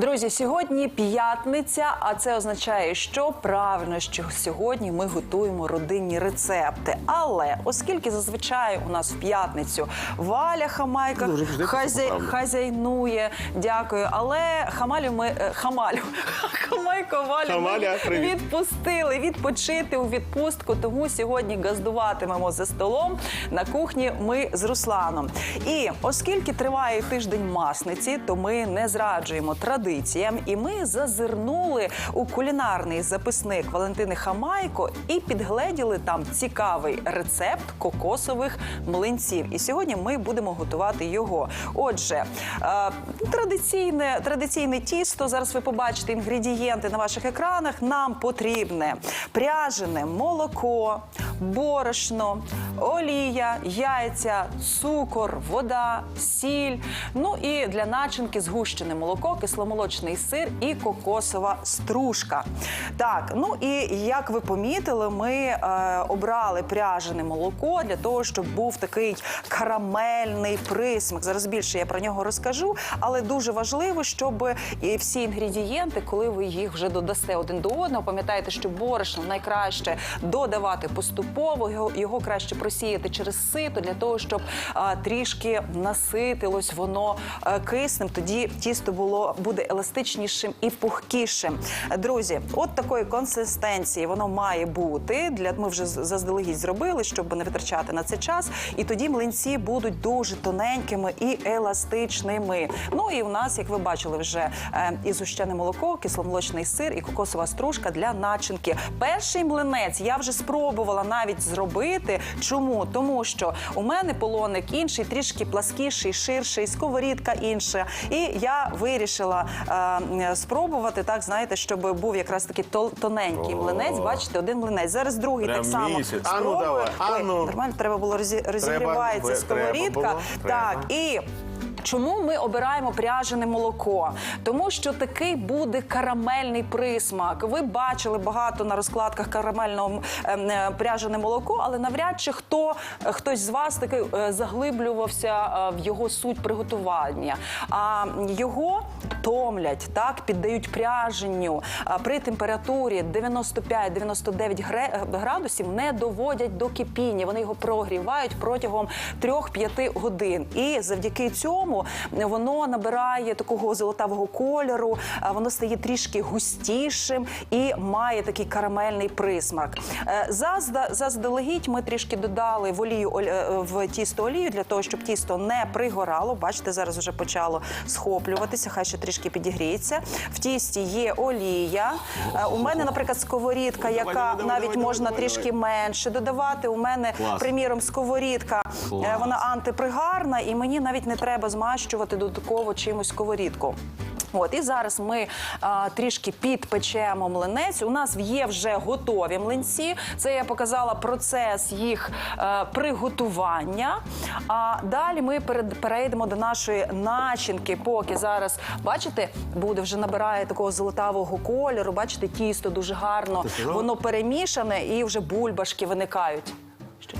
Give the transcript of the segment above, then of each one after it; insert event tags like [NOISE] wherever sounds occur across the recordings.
Друзі, сьогодні п'ятниця, а це означає, що правильно, що сьогодні ми готуємо родинні рецепти. Але оскільки зазвичай у нас в п'ятницю Валя Хамайка Дуже хазяй, хазяйнує, дякую. Але Хамалю ми е, Хамалю [LAUGHS] Хамайко Валю ми Хамаля, привіт. відпустили відпочити у відпустку. Тому сьогодні газдуватимемо за столом на кухні. Ми з Русланом. І оскільки триває тиждень масниці, то ми не зраджуємо традиціям, і ми зазирнули у кулінарний записник Валентини Хамайко і підгледіли там цікавий рецепт кокосових млинців. І сьогодні ми будемо готувати його. Отже, е, традиційне, традиційне тісто. Зараз ви побачите інгредієнти на ваших екранах. Нам потрібне пряжене молоко, борошно, олія, яйця, цукор, вода, сіль. Ну і для начинки згущене молоко, кисломолочний сир і кокосова стружка. Так, ну і як ви помітили, ми е, обрали пряжене молоко для того, щоб був такий карамельний присмак. Зараз більше я про нього розкажу, але дуже важливо, щоб всі інгредієнти, коли ви їх вже додасте один до одного, пам'ятайте, що борошно найкраще додавати поступово, його, його краще просіяти через сито для того, щоб трішки наситилось воно е, киснем. Тоді тісто було буде еластичнішим і пухкішим. Друзі, от такої консистенції воно має бути. Для ми вже заздалегідь зробили, щоб не витрачати на це час. І тоді млинці будуть дуже тоненькими і еластичними. Ну і в нас, як ви бачили, вже е, і зущене молоко, кисломолочний сир і кокосова стружка для начинки. Перший млинець я вже спробувала навіть зробити. Чому? Тому що у мене полоник інший, трішки пласкіший, ширший, сковорідка інша. І я вирішила е, спробувати так, знаєте, щоб був якраз такий тол- тоненький млинець. Бачите, один млинець. Зараз другий Прям так само. місяць. А ну, давай. Ой, нормально, треба було розі- розігрівається Треба сковорідка. було, Так, і. Чому ми обираємо пряжене молоко? Тому що такий буде карамельний присмак. Ви бачили багато на розкладках карамельного ем, е, пряжене молоко, але навряд чи хто е, хтось з вас таки е, заглиблювався е, в його суть приготування. А його томлять, так піддають пряженню при температурі 95-99 гре- градусів, не доводять до кипіння. Вони його прогрівають протягом 3-5 годин. І завдяки цьому воно набирає такого золотавого кольору, воно стає трішки густішим і має такий карамельний присмак. Е, зазда- Заздалегідь ми трішки додали в олію е, в тісто олію для того, щоб тісто не пригорало. Бачите, зараз вже почало схоплюватися. Хай ще трішки підігріється. В тісті є олія. Е, У мене, наприклад, сковорідка, яка давай, давай, навіть давай, можна давай, трішки давай. менше додавати. У мене, Клас. приміром, сковорідка. е, Клас. Вона антипригарна, і мені навіть не треба змащувати додатково чимось сковорідку. От і зараз ми а, трішки підпечемо млинець. У нас є вже готові млинці. Це я показала процес їх е, приготування. А далі ми перед- перейдемо до нашої начинки. Поки зараз бачите, буде вже набирає такого золотавого кольору. Бачите, тісто дуже гарно, воно перемішане і вже бульбашки виникають. Що?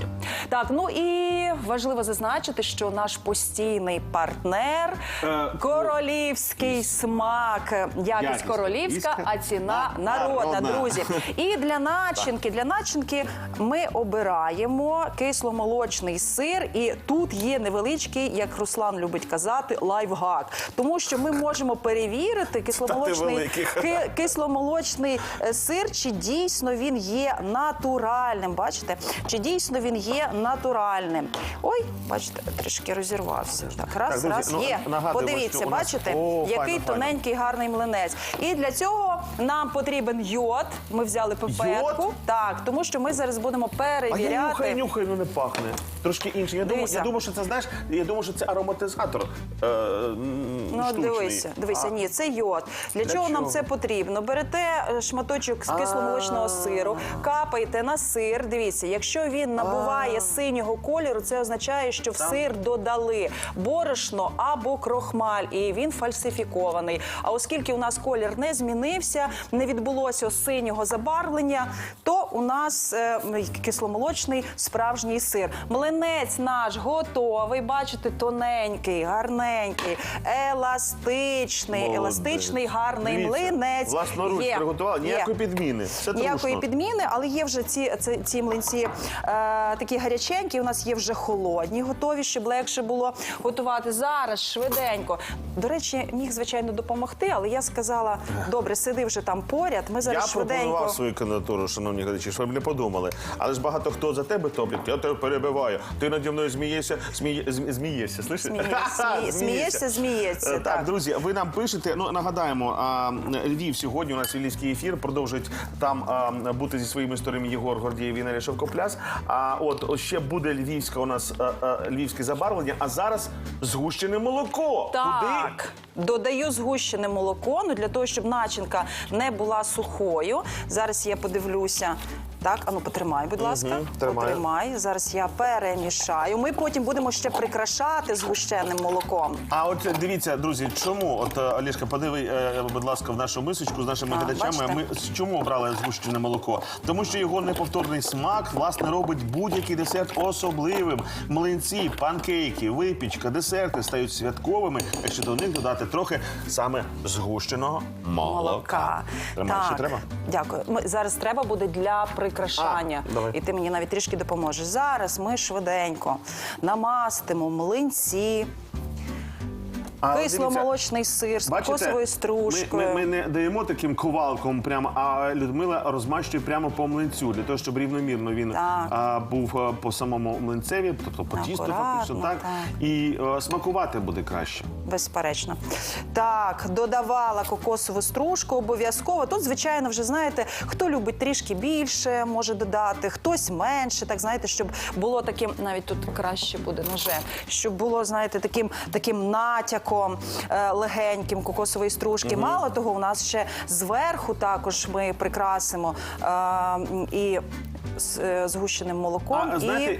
Так, ну і важливо зазначити, що наш постійний партнер Е, королівський смак, якість Якість королівська, королівська, а ціна а народна, народна. друзі. І для начинки, для начинки ми обираємо кисломолочний сир, і тут є невеличкий, як Руслан любить казати, лайфхак. Тому що ми можемо перевірити кисломолочний, ки- кисломолочний е, сир, чи дійсно він є натуральним. Бачите? Чи дійсно він є натуральним? Ой, бачите, трішки розірвався. Так, раз, друзі, раз, ну, є. нагадуємо, Подивіться, у нас- бачите, О, який файно, файно. тоненький гарний млинець. І для цього нам потрібен йод. Ми взяли пипетку. Йод? Так, тому що ми зараз будемо А я перевіряти. нюхаю, нюхаю, ну не пахне. Трошки інше. Я думаю, Дивися. я думаю, що це знаєш, я думаю, що це ароматизатор. Е, м, Ну, штучний. дивися, дивися, А, ні, це йод. Для, Для чого, нам чого? це потрібно? Берете е, шматочок з кисломолочного сиру, капаєте на сир. Дивіться, якщо він набуває синього кольору, це означає, що в сир додали борошно або крохмаль, і він фальсифікований. А оскільки у нас колір не змінився, не відбулося синього забарвлення, то у нас е, кисломолочний справжній сир. Млинець наш готовий. Бачите, тоненький, гарненький, еластичний, Молодець. еластичний, гарний Дивіться, млинець. Власноруч Є. приготувала, Є. ніякої підміни. Все Ніякої трушно. підміни, але є вже ці, ці, ці млинці е, такі гаряченькі. У нас є вже холодні, готові, щоб легше було готувати. Зараз швиденько. До речі, міг звичайно допомогти, але я сказала: добре, сиди вже там поряд. Ми Я швиденько. пропонував свою кандидатуру, шановні глядачі, щоб ви не подумали. Але ж багато хто за тебе топлять, я тебе перебиваю. Ти наді мною змієшся, зміє, змі- змієшся, слышиш? Сміє- [LAUGHS] зміється, Е, Так, так. друзі, ви нам пишете. Ну нагадаємо, а, Львів сьогодні у нас львівський ефір. Продовжують там а, бути зі своїми історіями Єгор Гордієв і Нарія Шовкопляс. А от ще буде львівська у нас а, а, львівське забарвлення. А зараз згущене молоко. Куди? Так, додаю згущене молоко, ну для того, щоб начинка не була сухою. Зараз я подивлюся. Так, ану потримай, будь ласка. тримаю. Потримай. Зараз я перемішаю. Ми потім будемо ще прикрашати згущеним молоком. А от дивіться, друзі, чому от е, Олешка, подиви, е, будь ласка, в нашу мисочку з нашими глядачами. Ми чому обрали згущене молоко? Тому що його неповторний смак власне робить будь-який десерт особливим. Млинці, панкейки, випічка, десерти стають святковими, якщо до них додати трохи саме згущеного молока. Тримай, ще треба? Дякую. Ми, зараз треба буде для прикрашання. А, давай. І ти мені навіть трішки допоможеш. Зараз ми швиденько намастимо млинці, кисломолочний сир з кокосовою стружкою. Ми, ми, ми не даємо таким ковалком, прямо, а Людмила розмащує прямо по млинцю, для того, щоб рівномірно він Так. а, був а, по самому млинцеві, тобто по тісту, Акуратно, фактично так, так. і а, смакувати буде краще. Безперечно. Так, додавала кокосову стружку обов'язково. Тут, звичайно, вже знаєте, хто любить трішки більше, може додати, хтось менше. Так знаєте, щоб було таким, навіть тут краще буде ножем, щоб було, знаєте, таким таким натяком е, легеньким кокосової стружки. Мало того, у нас ще зверху також ми прикрасимо е, і з е, згущеним молоком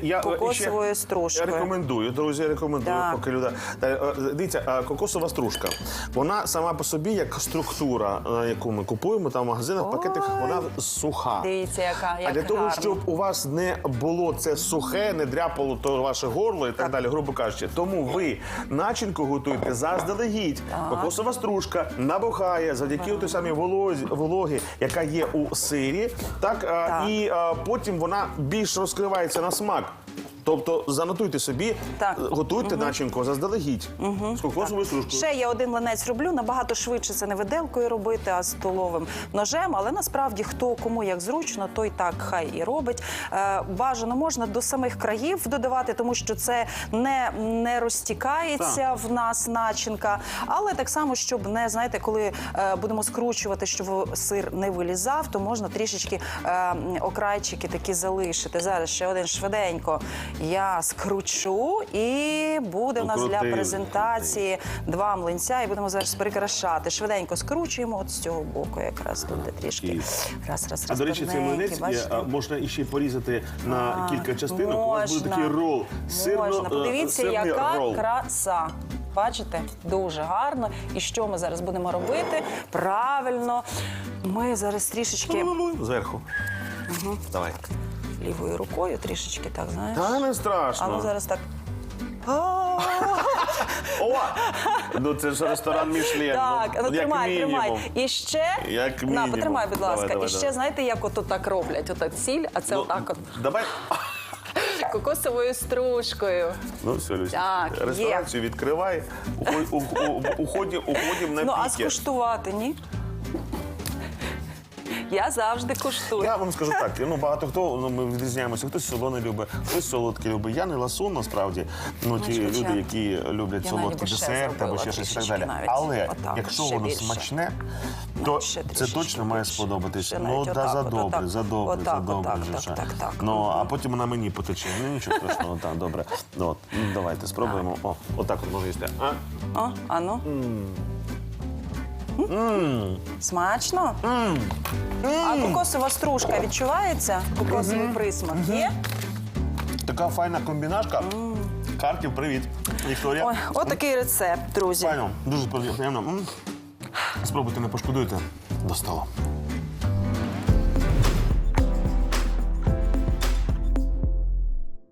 і кокосовою ще стружкою. рекомендую, друзі, рекомендую, Так. поки люда. Та, е, Дивіться, е, кокосова стружка. Вона сама по собі, як структура, е, яку ми купуємо там в магазинах, в пакетах, вона суха. Дивіться, яка як А для того, гарно. щоб у вас не було це сухе, не дряпало то ваше горло і так, далі, грубо кажучи. Тому ви начинку готуєте заздалегідь. Кокосова стружка набухає завдяки той самій волозі, вологі, яка є у сирі, так, Так. і а, потім вона більш розкривається на смак. Тобто занотуйте собі, Так. готуйте начинку заздалегідь з кокосовою стружкою. Ще я один ланець роблю. Набагато швидше це не виделкою робити, а столовим ножем. Але насправді хто кому як зручно, той так хай і робить. Е, бажано можна до самих країв додавати, тому що це не, не розтікається в нас начинка. Але так само, щоб не знаєте, коли е, будемо скручувати, щоб сир не вилізав, то можна трішечки е, окрайчики такі залишити. Зараз ще один швиденько. Я скручу і буде в нас для презентації два млинця, і будемо зараз прикрашати. Швиденько скручуємо от з цього боку, якраз тут де трішки. Раз, раз, раз. А до речі, цей тоненький, млинець бачите? є, а, можна іще порізати на кілька частинок. У вас буде Можна. такий рол. Сирно, Можна. е, Подивіться, сирний яка рол. краса. Бачите, дуже гарно. І що ми зараз будемо робити? Правильно, ми зараз трішечки Зверху. Давай. Лівою рукою, трішечки так, знаєш. Та не ну страшно. зараз так. О! Ну це ж ресторан [LAUGHS] Мішлен. Так, ну тримай, тримай. І ще Як на, мінімум. потримай, будь Давай, ласка. давай, і ще давай. знаєте, як ото так роблять? Отак сіль, а це Ну, отак от Давай. [LAUGHS] кокосовою стружкою. Ну все, Люся. Так, є. Ресторацію відкривай. Уходимо на ну а піки. скуштувати, ні? Я завжди куштую. Я вам скажу так, ну багато хто ну ми відрізняємося. Хтось солоне любить, хтось солодке любить. Я не ласун, насправді. Ну ті Бачите, люди, які люблять я солодкий навіть або ще щось і так далі. навіть. Але Отак, якщо воно більше. смачне, то Ще це точно має більше. сподобатися. Ну да, за добре, за добре, за добре. так, так, так. Ну а потім вона мені потече. Ну нічого страшного, так, добре. Ну, от, давайте спробуємо. О, отак от може їсти. А? О, а ну. Смачно? А кокосова стружка відчувається? Кокосовий присмак є? Така файна комбінашка. Харків, привіт. Вікторія. Ой, отакий рецепт, друзі. Файно, дуже приємно. М. Спробуйте, не пошкодуйте до столу.